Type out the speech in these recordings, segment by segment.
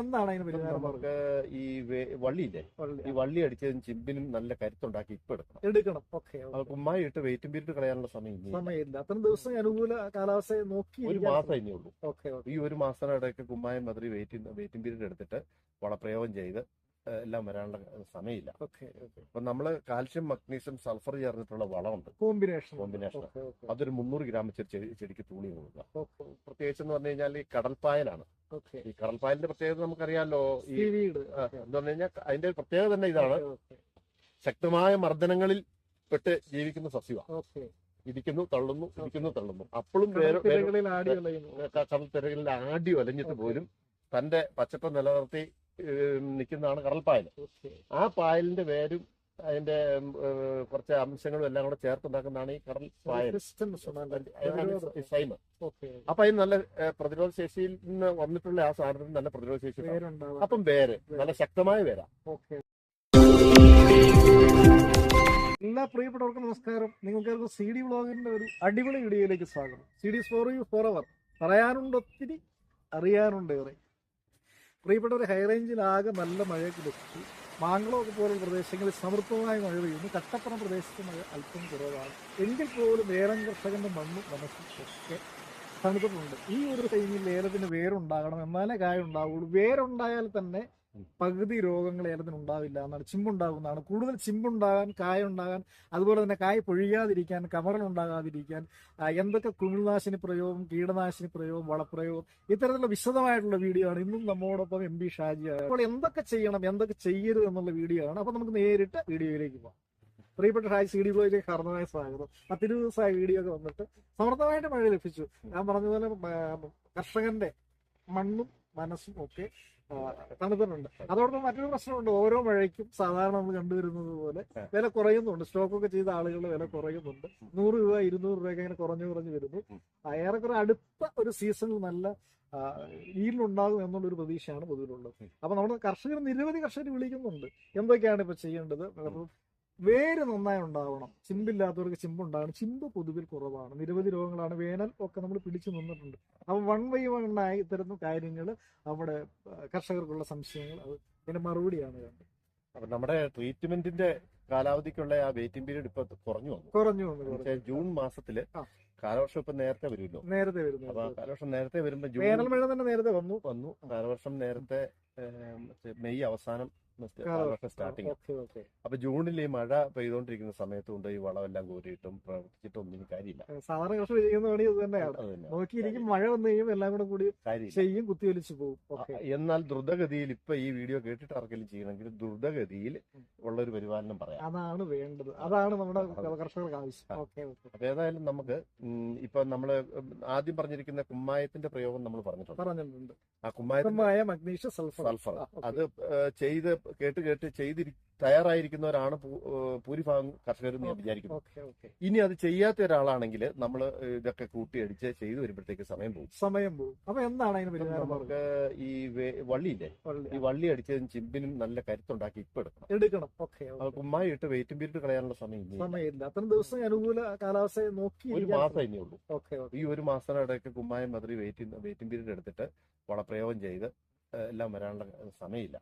എന്താണ് അതിന് പരിഹാരം നമുക്ക് ഈ വള്ളിയില്ലേ? ഈ വള്ളി അടിച്ചതിന് ചിമ്പിനും നല്ല കരുത്തുണ്ടാക്കി ഇപ്പൊ എടുക്കണം. എടുക്കണം. ഓക്കെ കുമ്മായി ഇട്ട് വെയിറ്റും പീരീഡ് കളയാനുള്ള സമയം. സമയമില്ല. അത്രയും ദിവസം അനുകൂല കാലാവസ്ഥയെ നോക്കി ഒരു മാസം ഇനി ഉള്ളൂ ഈ ഒരു മാസത്തിനിടയ്ക്ക് കുമ്മായം മതിരി വെയിറ്റിംഗ് വെയിറ്റിംഗ് പീരീഡ് എടുത്തിട്ട് വളപ്രയോഗം ചെയ്ത് എല്ലാം വരാനുള്ള സമയമില്ല. അപ്പൊ നമ്മൾ കാൽഷ്യം മഗ്നീഷ്യം സൾഫർ ചേർന്നിട്ടുള്ള വളമുണ്ട്. കോമ്പിനേഷൻ. കോമ്പിനേഷൻ. അതൊരു മുന്നൂറ് ഗ്രാം വെച്ച് ചെടി ചെടിക്ക് തൂളി കൊടുക്കുക. പ്രത്യേകിച്ച് എന്ന് പറഞ്ഞു കഴിഞ്ഞാൽ ഈ കടൽപ്പായലാണ് ഈ കടൽപ്പായലിന്റെ പ്രത്യേകത നമുക്കറിയാലോ ഈ എന്ന് പറഞ്ഞു കഴിഞ്ഞാൽ അതിന്റെ പ്രത്യേകത തന്നെ ഇതാണ്. ശക്തമായ മർദ്ദനങ്ങളിൽ പെട്ട് ജീവിക്കുന്ന സസ്യമാണ് ഇരിക്കുന്നു തള്ളുന്നു ഇരിക്കുന്നു തള്ളുന്നു. അപ്പോഴും കടൽത്തിരകളിൽ ആടി ഒലഞ്ഞിട്ട് പോലും തന്റെ പച്ചപ്പ് നിലനിർത്തി നിൽക്കുന്നതാണ് കടൽപ്പായൽ. ആ പായലിന്റെ വേരും അതിന്റെ കുറച്ച് അംശങ്ങളും എല്ലാം കൂടെ ചേർത്തുണ്ടാക്കുന്നതാണ് ഈ കടൽ പായൽ. സൈമ അപ്പൊ അതിന് നല്ല പ്രതിരോധ ശേഷിയിൽ നിന്ന് വന്നിട്ടുള്ള ആ സാധനത്തിന് നല്ല പ്രതിരോധ ശേഷി അപ്പം വേര് നല്ല ശക്തമായ വേരാ. എല്ലാ പ്രിയപ്പെട്ടവർക്കും നമസ്കാരം. നിങ്ങൾക്ക് സി ഡി വ്ളോഗിന്റെ ഒരു അടിപൊളി വീഡിയോയിലേക്ക് സ്വാഗതം. C D for you for hour. പറയാനുണ്ട് ഒത്തിരി അറിയാനുണ്ട് ഏറെ പ്രിയപ്പെട്ടവർ ഹൈറേഞ്ചിലാകെ നല്ല മഴയൊക്കെ ലഭിച്ചു മാങ്കളമൊക്കെ പോലുള്ള പ്രദേശങ്ങളിൽ സമൃദ്ധമായ മഴ പെയ്യുന്നു. കട്ടപ്പുറം പ്രദേശത്ത് മഴ അല്പം കുറവാണ്. എങ്കിൽ പോലും ഏലം കർഷകന്റെ മണ്ണ് മനസ്സും ഒക്കെ തണുത്തിട്ടുണ്ട്. ഈ ഒരു ടൈമിൽ ഏലത്തിന് വേരുണ്ടാകണം എന്നാലേ കായ ഉണ്ടാവുള്ളൂ. വേരുണ്ടായാൽ തന്നെ പകുതി രോഗങ്ങൾ ഏലത്തിന് ഉണ്ടാവില്ല എന്നാണ് ചിമ്പുണ്ടാകുന്നതാണ്. കൂടുതൽ ചിമ്പുണ്ടാകാൻ കായ ഉണ്ടാകാൻ അതുപോലെ തന്നെ കായ പൊഴിയാതിരിക്കാൻ കമറൽ ഉണ്ടാകാതിരിക്കാൻ എന്തൊക്കെ കുമിൾനാശിനി പ്രയോഗം കീടനാശിനി പ്രയോഗം വളപ്രയോഗം ഇത്തരത്തിലുള്ള വിശദമായിട്ടുള്ള വീഡിയോ ആണ് ഇന്നും നമ്മോടൊപ്പം എം ബി ഷാജി അപ്പോൾ എന്തൊക്കെ ചെയ്യണം എന്തൊക്കെ ചെയ്യരുത് എന്നുള്ള വീഡിയോ ആണ്. അപ്പൊ നമുക്ക് നേരിട്ട് വീഡിയോയിലേക്ക് പോകാം. പ്രിയപ്പെട്ട ഷാജി സി ഡി ബ്ലോയിലേക്ക് ഹർണമായ സ്വാഗതം. പത്തിരുപത് ദിവസമായ വീഡിയോ ഒക്കെ വന്നിട്ട് സമർത്ഥമായിട്ട് മഴ ലഭിച്ചു. ഞാൻ പറഞ്ഞതുപോലെ കർഷകന്റെ മണ്ണും മനസ്സും ഒക്കെ തണുത്തിട്ടുണ്ട്. അതോടൊപ്പം മറ്റൊരു പ്രശ്നമുണ്ട്. ഓരോ മഴയ്ക്കും സാധാരണ നമ്മൾ കണ്ടുവരുന്നത് പോലെ വില കുറയുന്നുണ്ട്. സ്റ്റോക്കൊക്കെ ചെയ്ത ആളുകളുടെ വില കുറയുന്നുണ്ട്. നൂറ് രൂപ ഇരുന്നൂറ് രൂപയൊക്കെ ഇങ്ങനെ കുറഞ്ഞു കുറഞ്ഞു വരുന്നു. ഏറെക്കുറെ അടുത്ത ഒരു സീസണിൽ നല്ല ഈലുണ്ടാകും എന്നുള്ളൊരു പ്രതീക്ഷയാണ് പൊതുവിലുള്ളത്. അപ്പൊ നമ്മുടെ കർഷകർ നിരവധി കർഷകർ വിളിക്കുന്നുണ്ട്. എന്തൊക്കെയാണ് ഇപ്പൊ ചെയ്യേണ്ടത്? വേര് നന്നായി ഉണ്ടാവണം. ചിമ്പില്ലാത്തവർക്ക് ചിമ്പുണ്ടാകണം ചിമ്പ് പൊതുവിൽ കുറവാണ്. നിരവധി രോഗങ്ങളാണ്. വേനൽ ഒക്കെ നമ്മൾ പിടിച്ചു നിന്നിട്ടുണ്ട്. അപ്പൊ വൺ ബൈ വൺ ആയി ഇത്തരം കാര്യങ്ങൾ നമ്മുടെ കർഷകർക്കുള്ള സംശയങ്ങൾ അത് അതിന്റെ മറുപടിയാണ് അപ്പൊ നമ്മുടെ ട്രീറ്റ്മെന്റിന്റെ കാലാവധിക്കുള്ള ആ വെയിറ്റിംഗ് പീരീഡ് ഇപ്പൊ കുറഞ്ഞു വന്നു. കുറഞ്ഞു വന്നു ജൂൺ മാസത്തിൽ. കാലവർഷം ഇപ്പൊ നേരത്തെ വരുമല്ലോ. നേരത്തെ വരുന്നു അപ്പൊ കാലവർഷം നേരത്തെ വരുമ്പോ ജൂൺ വേനൽ മഴ തന്നെ നേരത്തെ വന്നു. വന്നു. കാലവർഷം നേരത്തെ മെയ് അവസാനം സ്റ്റാർട്ടിങ് അപ്പൊ ജൂണിൽ ഈ മഴ പെയ്തോണ്ടിരിക്കുന്ന സമയത്ത് കൊണ്ട് ഈ വളമെല്ലാം കോരിയിട്ടും പ്രവർത്തിച്ചിട്ടും ഒന്നും കാര്യമില്ല. സാധാരണ കൃഷി ചെയ്യുന്ന പണി ഇത് തന്നെയാണ്. നോക്കിയിരിക്കും മഴ വന്നു കഴിയുമ്പോൾ എല്ലാം കൂടെ കൂടി ചെയ്യും കുത്തിയൊലിച്ചു പോകും. എന്നാൽ ദ്രുതഗതിയിൽ ഇപ്പൊ ഈ വീഡിയോ കേട്ടിട്ട് ആർക്കെങ്കിലും ചെയ്യണമെങ്കിൽ ദ്രുതഗതിയിൽ ഉള്ള ഒരു പരിപാലനം പറയാം. അതാണ് വേണ്ടത്. അതാണ് നമ്മുടെ കർഷകർക്ക് ആവശ്യം. അപ്പൊ ഏതായാലും നമുക്ക് ഇപ്പൊ നമ്മൾ ആദ്യം പറഞ്ഞിരിക്കുന്ന കുമ്മായത്തിന്റെ പ്രയോഗം നമ്മൾ പറഞ്ഞിട്ടുണ്ട്. പറഞ്ഞിട്ടുണ്ട്. ആ കുമ്മായ മഗ്നീഷ്യം സൾഫർ. സൾഫർ. അത് ചെയ്ത് കേട്ട് കേട്ട് ചെയ്തിരി തയ്യാറായിരിക്കുന്നവരാണ് ഭൂരിഭാഗം കർഷകരും ഞാൻ വിചാരിക്കുന്നു. Okay okay. ഇനി അത് ചെയ്യാത്ത ഒരാളാണെങ്കിൽ നമ്മൾ ഇതൊക്കെ കൂട്ടിയടിച്ച് ചെയ്തു വരുമ്പോഴത്തേക്ക് സമയം പോകും. സമയം പോകും. അപ്പൊ എന്താണ് അതിന് നമുക്ക് ഈ വള്ളിയില്ലേ? ഈ വള്ളി അടിച്ചതും ചിമ്പിനും നല്ല കരുത്തുണ്ടാക്കി ഇപ്പൊ എടുക്കണം. എടുക്കണം. കുമ്മായി ഇട്ട് വെയിറ്റും പീരീഡ് കളയാനുള്ള സമയം. സമയമില്ല. അത്രയും ദിവസം അനുകൂല കാലാവസ്ഥയെ നോക്കി ഒരു മാസം ഇനിയുള്ളൂ ഈ ഒരു മാസത്തിനിടയ്ക്ക് കുമ്മായം മതിരി വെയിറ്റിംഗ് വെയിറ്റിംഗ് പീരീഡ് എടുത്തിട്ട് വളപ്രയോഗം ചെയ്ത് എല്ലാം വരാനുള്ള സമയമില്ല.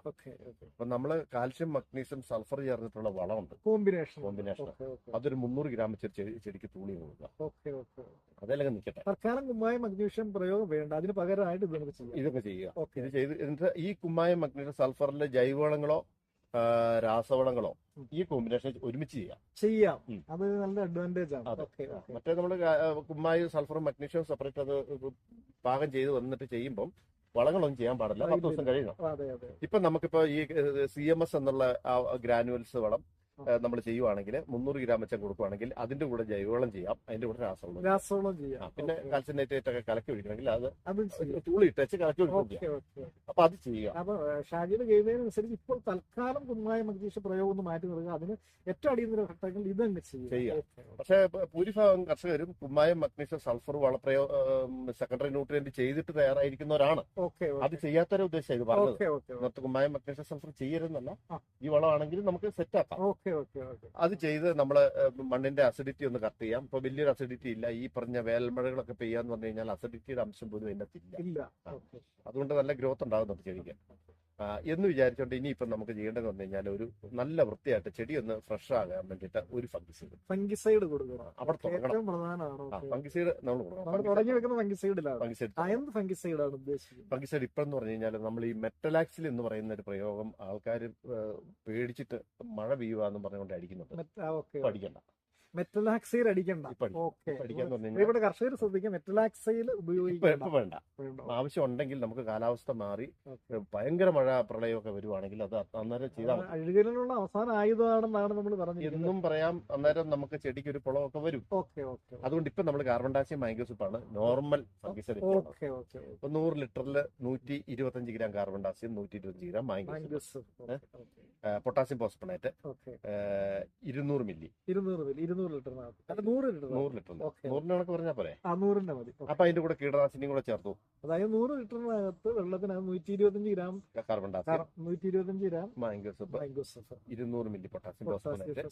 അപ്പൊ നമ്മൾ കാൽഷ്യം മഗ്നീഷ്യം സൾഫർ ചേർന്നിട്ടുള്ള വളമുണ്ട്. കോമ്പിനേഷൻ. കോമ്പിനേഷൻ. അതൊരു മുന്നൂറ് ഗ്രാം ചെടിക്ക് തൂളി കൊടുക്കുക. അതല്ലെങ്കിൽ അതെല്ലാം നിൽക്കട്ടെ തൽക്കാലം കുമ്മായം മഗ്നീഷ്യം പ്രയോഗം വേണ്ട. അതിന് പകരമായിട്ട് ഇത് നമുക്ക് ചെയ്യാം. ഇതൊക്കെ ചെയ്യുക. ഇത് ചെയ്ത് എന്നിട്ട് ഈ കുമ്മായം മഗ്നീഷ്യം സൾഫറിലെ ജൈവവളങ്ങളോ രാസവളങ്ങളോ ഈ കോമ്പിനേഷൻ ഒരുമിച്ച് ചെയ്യാം. ചെയ്യാം. അത് നല്ല അഡ്വാന്റേജ് ആണ്. മറ്റേ നമ്മൾ കുമ്മായും സൾഫറും മഗ്നീഷ്യവും സെപ്പറേറ്റ് അത് പാകം ചെയ്ത് വന്നിട്ട് ചെയ്യുമ്പം വളങ്ങളൊന്നും ചെയ്യാൻ പാടില്ല. പത്ത് ദിവസം കഴിയണം. ഇപ്പൊ നമുക്കിപ്പോ ഈ സി എം എസ് എന്നുള്ള ഗ്രാനുവൽസ് വളം നമ്മൾ ചെയ്യുവാണെങ്കിൽ മുന്നൂറ് ഗ്രാം വെച്ചാൽ കൊടുക്കുവാണെങ്കിൽ അതിന്റെ കൂടെ ജൈവവളം ചെയ്യാം. അതിന്റെ കൂടെ രാസവളം രാസവളം ചെയ്യാം. പിന്നെ ഓക്കെ. കാൽസ്യം ഒക്കെ കലക്കി ഒഴിക്കണമെങ്കിൽ അത് അതും വെച്ച് കലക്കി ഒഴിക്കും അപ്പൊ അത് ചെയ്യുക. അപ്പൊ ഷാജിയുടെ ചെയ്യുന്നതിനനുസരിച്ച് ഇപ്പോൾ തൽക്കാലം കുമ്മായ മഗ്നീഷ്യ പ്രയോഗം ഒന്ന് മാറ്റി നിർത്തുക. അതിന് ഏറ്റവും അടിയന്തര ഘട്ടങ്ങളിൽ ഇതങ്ങ് ചെയ്യാം. ചെയ്യാം പക്ഷെ ഭൂരിഭാഗം കർഷകരും കുമ്മായം മഗ്നീഷ്യം സൾഫർ വളപ്രയോ സെക്കൻഡറി ന്യൂട്രിയന്റ് ചെയ്തിട്ട് തയ്യാറായിരിക്കുന്നവരാണ്. അത് ചെയ്യാത്തവരെ ഉദ്ദേശം ഇത് പറഞ്ഞത്. കുമ്മായം മഗ്നീഷ്യം സൾഫർ ചെയ്യരുതെന്നല്ല ഈ വളമാണെങ്കിൽ നമുക്ക് സെറ്റ് ആക്കാം. അത് ചെയ്ത് നമ്മൾ മണ്ണിന്റെ അസിഡിറ്റി ഒന്ന് കട്ട് ചെയ്യാം. ഇപ്പൊ വലിയൊരു അസിഡിറ്റി ഇല്ല. ഈ പറഞ്ഞ വേൽമഴകളൊക്കെ പെയ്യാന്ന് പറഞ്ഞു കഴിഞ്ഞാൽ അസിഡിറ്റിയുടെ അംശം പോലും അതിനകത്ത് ഇല്ല. ഇല്ല. അതുകൊണ്ട് നല്ല ഗ്രോത്ത് ഉണ്ടാകുന്നുണ്ട് ചെടിക്ക്. എന്ന് വിചാരിച്ചോണ്ട് ഇനിയിപ്പം നമുക്ക് ചെയ്യേണ്ടതെന്ന് പറഞ്ഞു കഴിഞ്ഞാൽ ഒരു നല്ല വൃത്തിയായിട്ട് ചെടി ഒന്ന് ഫ്രഷ് ആകാൻ വേണ്ടിയിട്ട് ഒരു ഫംഗിസൈഡ് ഫംഗിസൈഡ് കൊടുക്കണം. അവിടെ തുടങ്ങണം. ഫംഗിസൈഡ് നമ്മൾ നമ്മൾ തുടങ്ങി വെക്കുന്ന ഫംഗിസൈഡിലാണ് ഫംഗിസൈഡ് ആ, ഫംഗിസൈഡ് ആണ് ഉദ്ദേശിക്കുന്നത്. ഫംഗിസൈഡ് ഇപ്പം എന്ന് പറഞ്ഞു കഴിഞ്ഞാൽ നമ്മൾ ഈ മെറ്റലാക്സിൽ എന്ന് പറയുന്ന ഒരു പ്രയോഗം ആൾക്കാർ പേടിച്ചിട്ട് മഴ പെയ്യുക എന്ന് പറഞ്ഞുകൊണ്ട് അടിക്കുന്നുണ്ട് പഠിക്കണ്ട. മെറ്റലാക്സൈഡ് അടിക്കണ്ട ഓക്കെ. ഇവിടെ കർഷകർ ശ്രദ്ധിക്കുക മെറ്റലാക്സൈഡ് ഉപയോഗിക്കണ്ട. ആവശ്യം ഉണ്ടെങ്കിൽ നമുക്ക് കാലാവസ്ഥ മാറി. ഭയങ്കര മഴ പ്രളയമൊക്കെ വരുവാണെങ്കിൽ അത് അന്നേരം ചെയ്താൽ അഴുകലിനുള്ള അവസാന ആയുധമാണെന്നാണ് നമ്മൾ പറഞ്ഞത് എന്നും പറയാം അന്നേരം നമുക്ക് ചെടിക്ക് ഒരു പുളമൊക്കെ വരും. ഓക്കെ ഓക്കെ അതുകൊണ്ട് ഇപ്പൊ നമ്മൾ കാർബൺ ഡാസിയം മാംഗോസിപ്പാണ് നോർമൽ ഫംഗിസൈഡ് ഓക്കെ ഓക്കെ ഇപ്പൊ നൂറ് ലിറ്ററിൽ നൂറ്റി ഇരുപത്തഞ്ച് ഗ്രാം കാർബൺ ഡാസിയം നൂറ്റി ഇരുപത്തഞ്ച് ഗ്രാം മാംഗോസിപ്പ് പൊട്ടാസ്യം ഓക്കെ. ഇരുന്നൂറ് മില്ലി. ഇരുന്നൂറ് മില്ലി. ഇരുന്നൂറ് ലിറ്റർ നൂറ് ലിറ്റർ നൂറ് ലിറ്റർ നൂറിന്റെ നൂറിന് കണക്ക് പറഞ്ഞാൽ പോരെ? ആ നൂറിന്റെ മതി. അപ്പൊ അതിന്റെ കൂടെ കീടനാശിനിയും കൂടെ ചേർത്തു. അതായത് നൂറ് ലിറ്ററിനകത്ത് വെള്ളത്തിനകത്ത് നൂറ്റി ഇരുപത്തഞ്ച് ഗ്രാം കാർബൺ നൂറ്റി ഇരുപത്തഞ്ച് ഗ്രാം മാംഗോസിപ്പ് മാംഗോസഫ് ഇരുന്നൂറ് മില്ലി പൊട്ടാസ്യം ഫസ്ഫേറ്റ്,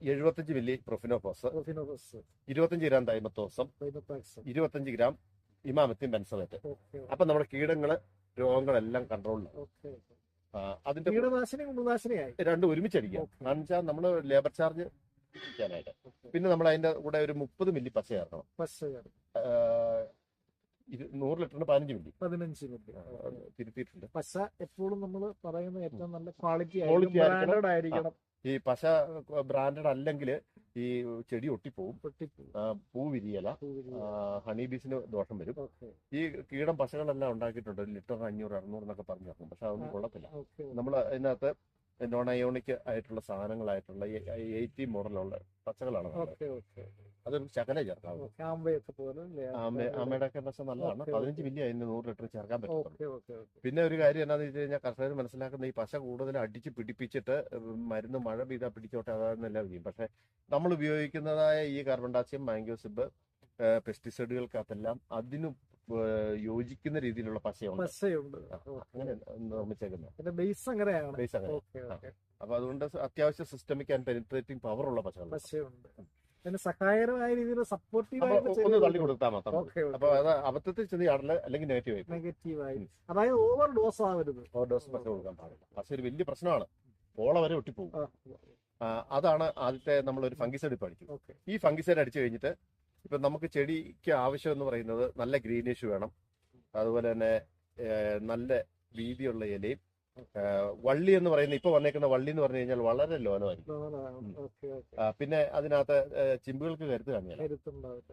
എഴുപത്തഞ്ച് മില്ലി പ്രൊഫിനോഫോസ് ഇരുപത്തഞ്ച് ഗ്രാം തൈമത്തോസം. ഇരുപത്തഞ്ച് ഗ്രാം ഇമാമത്തിൻ ബെൻസമേറ്റ്. അപ്പൊ നമ്മുടെ കീടങ്ങൾ രോഗങ്ങളെല്ലാം കൺട്രോളിലാണ് അതിന്റെ കീടനാശിനി മൃഗനാശിനിയായി രണ്ടും ഒരുമിച്ചടിക്കുക. കാരണം വെച്ചാൽ നമ്മൾ ലേബർ ചാർജ് ചെയ്യാനായിട്ട് പിന്നെ നമ്മൾ അതിന്റെ കൂടെ ഒരു മുപ്പത് മില്ലി പച്ച ചേർക്കണം. പശ നൂറ് ലിറ്ററിന് പതിനഞ്ച് മിനിറ്റ് പതിനഞ്ച് മിനിറ്റ് തിരുത്തിയിട്ടുണ്ട്. പശ എപ്പോഴും നമ്മൾ പറയുന്ന ഏറ്റവും നല്ല ക്വാളിറ്റി ബ്രാൻഡഡ് ആയിരിക്കണം. ഈ പശ ബ്രാൻഡഡ് അല്ലെങ്കിൽ ഈ ചെടി ഒട്ടിപ്പോവും. പൂ വിരിയല ഹണി ബീസിന് ദോഷം വരും. ഈ കീടം പശകളെല്ലാം ഉണ്ടാക്കിയിട്ടുണ്ട്. ഒരു ലിറ്റർ അഞ്ഞൂറ് അറുന്നൂറ് എന്നൊക്കെ പറഞ്ഞു തരണം പക്ഷെ അതൊന്നും കൊള്ളത്തില്ല. നമ്മൾ അതിനകത്ത് നോൺ അയോണിക് ആയിട്ടുള്ള സാധനങ്ങളായിട്ടുള്ള എയ്റ്റി മോഡലുള്ള പച്ചകളാണ് അതൊരു ശകലം ചേർക്കാം ആമ്പയൊക്കെ പോലെ ഒക്കെ പശ നല്ലതാണ്. പതിനഞ്ച് മില്ലി അതിന് നൂറ് ലിറ്റർ ചേർക്കാൻ പറ്റും പിന്നെ ഒരു കാര്യം എന്താണെന്ന് വെച്ച് കഴിഞ്ഞാൽ കർഷകർ മനസ്സിലാക്കുന്ന ഈ പശ കൂടുതൽ അടിച്ച് പിടിപ്പിച്ചിട്ട് മരുന്ന് മഴ പെയ്താൽ പിടിച്ചോട്ടെ അതാണെന്നെല്ലാം ചെയ്യും. പക്ഷെ നമ്മൾ ഉപയോഗിക്കുന്നതായ ഈ കാർബൺ ഡാക്സിയം മാംഗോസിബ് പെസ്റ്റിസൈഡുകൾക്കകത്തെല്ലാം അതിനും യോജിക്കുന്ന രീതിയിലുള്ള പശയുണ്ട്. പശയുണ്ട്. അങ്ങനെ നിർമ്മിച്ചേക്കുന്നത് ബേസ് അങ്ങനെയാണ്. ബേസ് അങ്ങനെ അപ്പൊ അതുകൊണ്ട് അത്യാവശ്യം സിസ്റ്റമിക് ആൻഡ് പെനിട്രേറ്റിംഗ് പവർ ഉള്ള പശ പശയുണ്ട്. അതിന് സഹായകരമായ രീതിയിൽ സപ്പോർട്ടീവ് ഒന്ന് തള്ളി കൊടുത്താൽ മാത്രം മതി. ഓക്കെ അപ്പൊ അത് അബദ്ധത്തിൽ ചെന്ന് ചാടില്ല അല്ലെങ്കിൽ നെഗറ്റീവ് ആയി നെഗറ്റീവ് ആയി. അതായത് ഓവർ ഡോസ് ആവരുത്. ഓവർ ഡോസ് കൊടുക്കാൻ പാടില്ല. ഒരു വലിയ പ്രശ്നമാണ്. പോള വരെ ഒട്ടിപ്പോകും അതാണ് ആദ്യത്തെ നമ്മൾ ഒരു ഫംഗിസൈഡ് ഇപ്പൊ അടിക്കും ഈ ഫംഗിസൈഡ് അടിച്ചു കഴിഞ്ഞിട്ട് ഇപ്പൊ നമുക്ക് ചെടിക്ക് ആവശ്യം എന്ന് പറയുന്നത് നല്ല ഗ്രീനിഷ് വേണം. അതുപോലെ തന്നെ നല്ല വീതിയുള്ള ഇലയും വള്ളി എന്ന് പറയുന്ന ഇപ്പൊ വന്നേക്കുന്ന വള്ളി എന്ന് പറഞ്ഞു കഴിഞ്ഞാൽ വളരെ ലോനമായിരിക്കും പിന്നെ അതിനകത്ത് ചിമ്പുകൾക്ക് കരുത്ത് കാണില്ല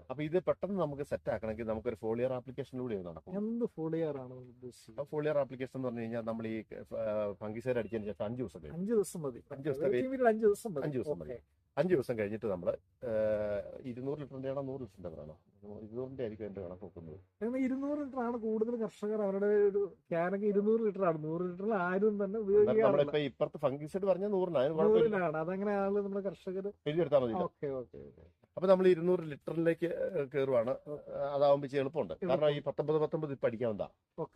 അപ്പൊ ഇത് പെട്ടെന്ന് നമുക്ക് സെറ്റ് ആക്കണമെങ്കിൽ നമുക്ക് ഒരു ഫോളിയർ ആപ്ലിക്കേഷനിലൂടെ കൂടി നടക്കും. എന്ത് ഫോളിയറാണ് ആണ് ഫോളിയർ ആപ്ലിക്കേഷൻ എന്ന് പറഞ്ഞു കഴിഞ്ഞാൽ നമ്മൾ ഈ ഫംഗിസൈഡ് അടിച്ചതിന് ശേഷം അഞ്ച് ദിവസം അഞ്ചു ദിവസം മതി. അഞ്ച് ദിവസം അഞ്ച് ദിവസം മതി. അഞ്ച് ദിവസം കഴിഞ്ഞിട്ട് നമ്മൾ ഇരുന്നൂറ് ലിറ്ററിന്റെ ആണോ നൂറ് ലിറ്ററിന്റെ ആണോ? ഇരുന്നൂറിന്റെ ആയിരിക്കും എന്റെ കണക്ക് നോക്കുന്നത്. ഇരുന്നൂറ് ലിറ്റർ ആണ് കൂടുതൽ കർഷകർ അവരുടെ ഒരു ക്യാനൊക്കെ ഇരുന്നൂറ് ലിറ്റർ ആണ് നൂറ് ലിറ്ററിൽ ആരും തന്നെ ഉപയോഗിക്കാറില്ല. നമ്മളിപ്പോ ഇപ്പുറത്ത് ഫംഗിസൈഡ് പറഞ്ഞ നൂറിനാണ് അതങ്ങനെ ആൾ നമ്മുടെ കർഷകർ എഴുതിയെടുത്താൽ മതി ഓക്കെ ഓക്കെ. അപ്പൊ നമ്മൾ ഇരുന്നൂറ് ലിറ്ററിലേക്ക് കയറുവാണ് അതാവുമ്പോൾ ഇച്ചിരി എളുപ്പമുണ്ട്. കാരണം ഈ പത്തൊമ്പത് പത്തൊമ്പത് ഇപ്പൊ അടിക്കാവുന്നതാ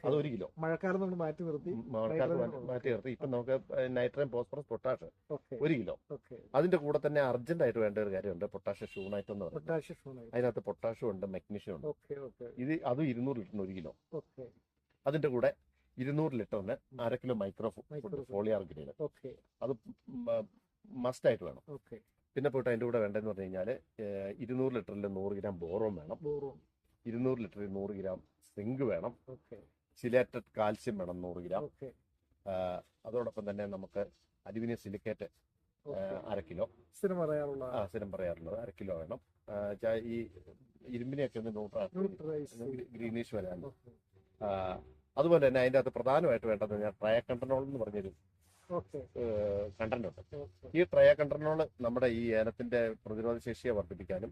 അത് ഒരു കിലോ. മഴക്കാലം നമ്മൾ മാറ്റി നിർത്തി. മഴക്കാലത്ത് മാറ്റി- നിർത്തി. ഇപ്പൊ നമുക്ക് നൈട്രജൻ ഫോസ്ഫറസ് പൊട്ടാഷ് ഒരു കിലോ. അതിന്റെ കൂടെ തന്നെ അർജന്റ് ആയിട്ട് വേണ്ട ഒരു കാര്യമുണ്ട്. പൊട്ടാഷ്യം ഷൂണൈറ്റ് എന്ന് പറയുന്നത്. അതിനകത്ത് പൊട്ടാഷ്യം ഉണ്ട് മെഗ്നീഷ്യം ഉണ്ട്. ഇത് അതും ഇരുന്നൂറ് ലിറ്ററിന് ഒരു കിലോ. അതിന്റെ കൂടെ ഇരുന്നൂറ് ലിറ്ററിന് അര കിലോ മൈക്രോ ഫോളിയാർ ഗ്രേഡ് അത് മസ്റ്റ് ആയിട്ട് വേണം. പിന്നെ പോയിട്ട് അതിന്റെ കൂടെ വേണ്ടതെന്ന് പറഞ്ഞു കഴിഞ്ഞാൽ ഇരുന്നൂറ് ലിറ്ററിൽ നൂറ് ഗ്രാം ബോറോം വേണം. ബോറോം ഇരുന്നൂറ് ലിറ്ററിൽ നൂറ് ഗ്രാം സിങ്ക് വേണം. സിലേറ്റഡ് കാൽസ്യം വേണം നൂറ് ഗ്രാം. അതോടൊപ്പം തന്നെ നമുക്ക് അലുമിനിയം സിലിക്കേറ്റ് അര കിലോ. സ്ഥിരം പറയാറുള്ള ആ സ്ഥിരം പറയാറുള്ളത് അര കിലോ വേണം. ഈ ഇരുമ്പിനെയൊക്കെ ഒന്ന് ന്യൂട്രൽ ഗ്രീനിഷ് വരാൻ. അതുപോലെ തന്നെ അതിന്റെ അകത്ത് പ്രധാനമായിട്ട് വേണ്ടത് ഞാൻ ട്രയക്കണ്ടനോൾ എന്ന് പറഞ്ഞൊരു കണ്ടന്റ് ഉണ്ട് ഈ ഈ കണ്ടന്റിനോട് നമ്മുടെ ഈ ഏലത്തിന്റെ പ്രതിരോധ ശേഷിയെ വർദ്ധിപ്പിക്കാനും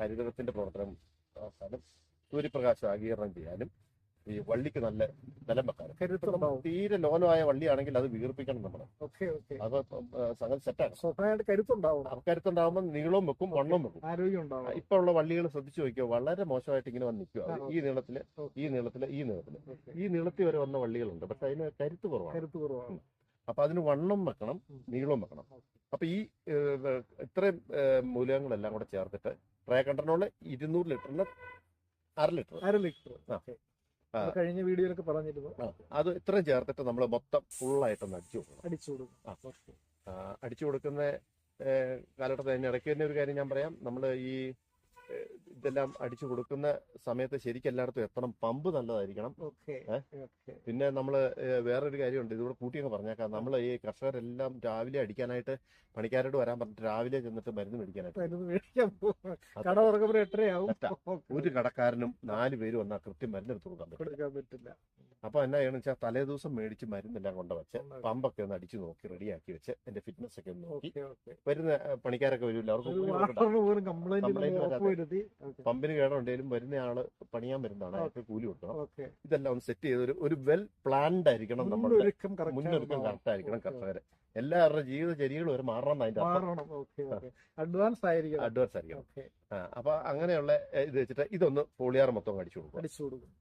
ഹരിതകത്തിന്റെ പ്രവർത്തനം നടത്താനും സൂര്യപ്രകാശം ആഗീകരണം ചെയ്യാനും ഈ വള്ളിക്ക് നല്ല നിലം വെക്കാനും. തീരെ ലോനമായ വള്ളിയാണെങ്കിൽ അത് വീർപ്പിക്കണം നമ്മൾ അത് സംഗതി സെറ്റാണ് കരുത്തുണ്ടാവുമ്പോൾ നീളവും വെക്കും വണ്ണവും വെക്കും. ആരോഗ്യം ഇപ്പൊ ഉള്ള വള്ളികൾ ശ്രദ്ധിച്ചു നോക്കിയോ വളരെ മോശമായിട്ട് ഇങ്ങനെ വന്ന് നിൽക്കുക ഈ നീളത്തിൽ ഈ നീളത്തിൽ ഈ നീളത്തിൽ. ഈ നീളത്തിൽ വരെ വന്ന വള്ളികളുണ്ട്. പക്ഷെ അതിന് കരുത്ത് കുറവാണ്. കരുത്ത് കുറവാണ്. അപ്പൊ അതിന് വണ്ണം വെക്കണം നീളം നീളവും വെക്കണം. അപ്പൊ ഈ ഇത്രയും മൂലകങ്ങളെല്ലാം കൂടെ ചേർത്തിട്ട് ട്രേ കണ്ടറിനുള്ള ഇരുന്നൂറ് ലിറ്ററിന് അര ലിറ്റർ. അര ലിറ്റർ. കഴിഞ്ഞ വീഡിയോയിലൊക്കെ പറഞ്ഞിരുന്നു. അത് ഇത്രയും ചേർത്തിട്ട് നമ്മൾ മൊത്തം ഫുൾ അടിച്ചു കൊടുക്കണം. അടിച്ചു കൊടുക്കും അടിച്ചു കൊടുക്കുന്ന കാലഘട്ടത്തിൽ അതിന് ഇടയ്ക്ക് തന്നെ ഒരു കാര്യം ഞാൻ പറയാം. നമ്മൾ ഈ ഇതെല്ലാം അടിച്ചു കൊടുക്കുന്ന സമയത്ത് ശരിക്കും എല്ലായിടത്തും എത്തണം. പമ്പ് നല്ലതായിരിക്കണം. പിന്നെ നമ്മൾ വേറൊരു കാര്യമുണ്ട്. ഇതിവിടെ കൂട്ടിയൊക്കെ പറഞ്ഞേക്കാം. നമ്മൾ ഈ കർഷകരെല്ലാം രാവിലെ അടിക്കാനായിട്ട് പണിക്കാരോട് വരാൻ പറഞ്ഞിട്ട് രാവിലെ ചെന്നിട്ട് മരുന്ന് മേടിക്കാനായിട്ട്. ഒരു കടക്കാരനും നാല് പേര് വന്നാൽ കൃത്യം മരുന്ന് എടുത്ത് കൊടുക്കാൻ പറ്റും കൊടുക്കാൻ പറ്റില്ല. അപ്പൊ എന്നാ ചെയ്യണം വെച്ചാൽ തലേ ദിവസം മേടിച്ച് മരുന്നെല്ലാം കൊണ്ടുവച്ച് കൊണ്ടുവച്ച്. പമ്പൊക്കെ ഒന്ന് അടിച്ചു നോക്കി റെഡിയാക്കി വെച്ച് എന്റെ ഫിറ്റ്നസ് ഒക്കെ ഒന്ന് നോക്കി. വരുന്ന പണിക്കാരൊക്കെ വരില്ല. അവർക്ക് കംപ്ലൈന്റ് വരുത്തി പമ്പിന് കേടുണ്ടെങ്കിലും വരുന്ന ആൾ പണിയാൻ വരുന്നതാണ്. അയാൾക്ക് കൂലി കൊടുക്കണം. ഇതെല്ലാം ഒന്ന് സെറ്റ് ചെയ്ത് ഒരു വെൽ പ്ലാൻഡ് ആയിരിക്കണം നമ്മുടെ മുന്നൊരുക്കം? കറക്റ്റ് ആയിരിക്കണം കർഷകര്. എല്ലാവരുടെ മാറണം അതിന്റെ അർത്ഥം. മാറണം. ഓക്കെ അഡ്വാൻസ് ആയിരിക്കണം. അഡ്വാൻസ് ആയിരിക്കണം. ആ, അപ്പൊ അങ്ങനെയുള്ള ഇത് വെച്ചിട്ട് ഇതൊന്ന് പോളിയാർ മൊത്തം അടിച്ചു കൊടുക്കും അടിച്ചു കൊടുക്കും.